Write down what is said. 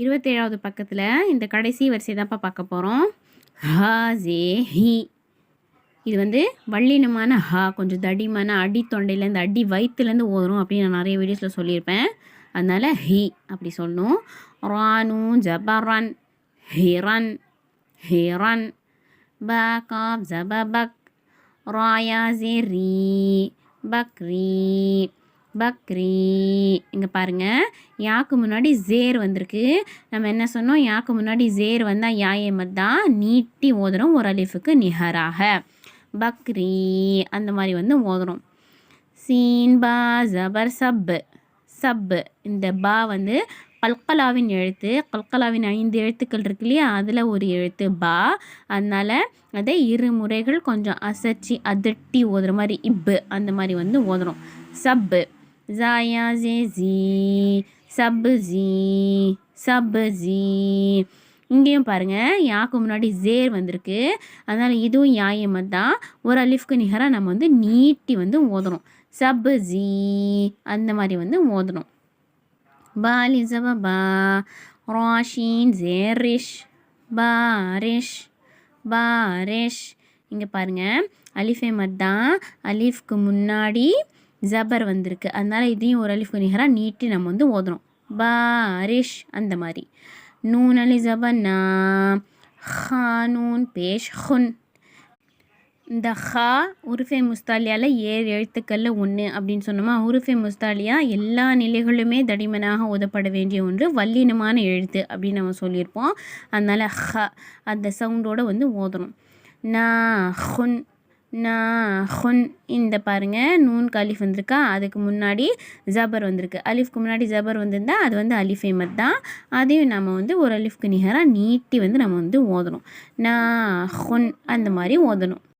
இருபத்தேழாவது பக்கத்தில் இந்த கடைசி வரிசை தான்ப்பா பார்க்க போகிறோம் ஹா ஜே ஹி. இது வந்து வள்ளினமான ஹா கொஞ்சம் தடிமான அடி தொண்டையிலேருந்து அடி வயிற்றுலேருந்து ஓதும் அப்படின்னு நான் நிறைய வீடியோஸில் சொல்லியிருப்பேன். அதனால் ஹி அப்படி சொல்லணும். ரானு ஜபரன் ஹிரன் ஹிரன் பகாப் ஜபபக் ராயா ஜெரி பக்ரீ பக்ரி. இங்கே பாருங்கள் யாக்கு முன்னாடி ஜேர் வந்திருக்கு. நம்ம என்ன சொன்னோம்? யாக்கு முன்னாடி ஜேர் வந்தால் யாயே தான் நீட்டி ஓதுறோம் ஒரு அலிஃபுக்கு நிகராக பக்ரி அந்த மாதிரி வந்து ஓதுறோம் சீன் பா ஜபர் சப்பு சப்பு இந்த பா வந்து கல்கலாவின் எழுத்து. கல்கலாவின் ஐந்து எழுத்துக்கள் இருக்கு இல்லையா? அதில் ஒரு எழுத்து பா. அதனால் அதை இரு முறைகள் கொஞ்சம் அசைச்சி அதட்டி ஓதுற மாதிரி இப்பு அந்த மாதிரி வந்து ஓதுறோம் சப்பு ஜாயா ஜே ஜி சப்பு ஜி இங்கேயும் பாருங்கள் யாக்கு முன்னாடி ஜேர் வந்திருக்கு. அதனால் இதுவும் யாயமத் தான் ஒரு அலிஃப்க்கு நிகராக நம்ம வந்து நீட்டி வந்து ஓதுறோம் சப்ஜி அந்த மாதிரி வந்து ஓதணும் பாலி ஜபா ராஷின் ஜேரிஷ் பாரிஷ் பாரிஷ். இங்கே பாருங்கள் அலிஃபே தான். அலிஃப்க்கு முன்னாடி ஜபர் வந்திருக்கு. அதனால் இதையும் ஒரு அலிஃப்க்கு நிகராக நீட்டி நம்ம வந்து ஓதுறோம் பாரிஷ் அந்த மாதிரி. நூன் அலி ஜபன்னா ஹானூன் பேஷ் ஹுன். இந்த ஹா உருஃபே முஸ்தாலியாவில் ஏழு எழுத்துக்களில் ஒன்று அப்படின்னு சொன்னோமா? உருஃபே முஸ்தாலியா எல்லா நிலைகளுமே தடிமனாக ஓதப்பட வேண்டிய ஒன்று வல்லினமான எழுத்து அப்படின்னு நம்ம சொல்லியிருப்போம். அதனால் ஹ அந்த சவுண்டோடு வந்து ஓதணும். நா ஹுன். நாஹுன் இந்த பாருங்கள் நூன் அலிஃப் வந்திருக்கா. அதுக்கு முன்னாடி ஜபர் வந்திருக்கு. அலிஃப்க்கு முன்னாடி ஜபர் வந்திருந்தால் அது வந்து அலிஃபேமத் தான். அதையும் நம்ம வந்து ஒரு அலிஃப்க்கு நிகராக நீட்டி வந்து நம்ம வந்து ஓதணும். நாஹுன் அந்த மாதிரி ஓதணும்.